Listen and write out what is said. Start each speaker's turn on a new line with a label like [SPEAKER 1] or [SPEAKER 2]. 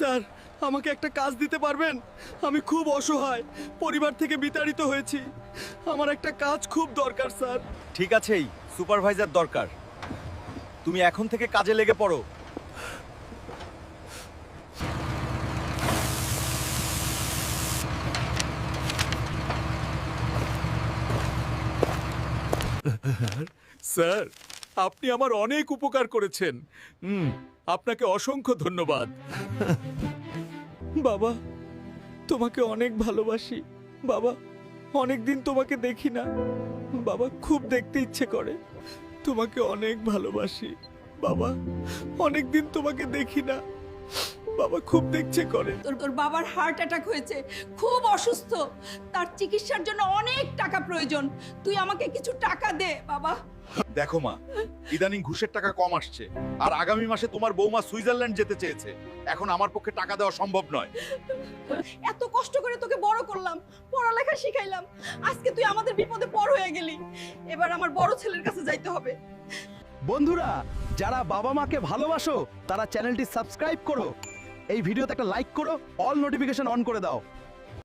[SPEAKER 1] Sir আমাকে একটা কাজ দিতে পারবেন? আমি খুব অসহায় পরিবার থেকে বিতাড়িত হয়েছি। আমার একটা কাজ খুব দরকার স্যার।
[SPEAKER 2] ঠিক আছেই সুপারভাইজার দরকার। তুমি এখন থেকে কাজে লেগে পড়ো।
[SPEAKER 3] স্যার আপনি আমার অনেক উপকার করেছেন। হুম, আপনাকে অসংখ্য ধন্যবাদ।
[SPEAKER 1] বাবা, তোমাকে অনেক ভালোবাসি। বাবা অনেক দিন তোমাকে দেখি না। বাবা, খুব দেখতে ইচ্ছে করে। তোমাকে অনেক ভালোবাসি। বাবা অনেক দিন তোমাকে দেখি না। বাবা খুব দেখছে করে
[SPEAKER 4] তোর তোর বাবার হার্ট অ্যাটাক হয়েছে খুব অসুস্থ। তার চিকিৎসার জন্য অনেক টাকা প্রয়োজন। তুই আমাকে কিছু টাকা দে বাবা।
[SPEAKER 5] দেখো মা ইদানিং ঘুষের টাকা কম আসছে। আর আগামী মাসে তোমার বৌমা সুইজারল্যান্ড যেতে চেয়েছে। এখন আমার পক্ষে টাকা দেওয়া সম্ভব নয়।
[SPEAKER 4] এত কষ্ট করে তোকে বড় করলাম পড়ালেখা শিখাইলাম। আজকে তুই আমাদের বিপদে পর হয়ে গেলি। এবার আমার বড় ছেলের কাছে যাইতে হবে।
[SPEAKER 6] বন্ধুরা যারা বাবা মাকে ভালোবাসো তারা চ্যানেলটি সাবস্ক্রাইব করো। এই ভিডিওতে একটা লাইক করো অল নোটিফিকেশন অন করে দাও।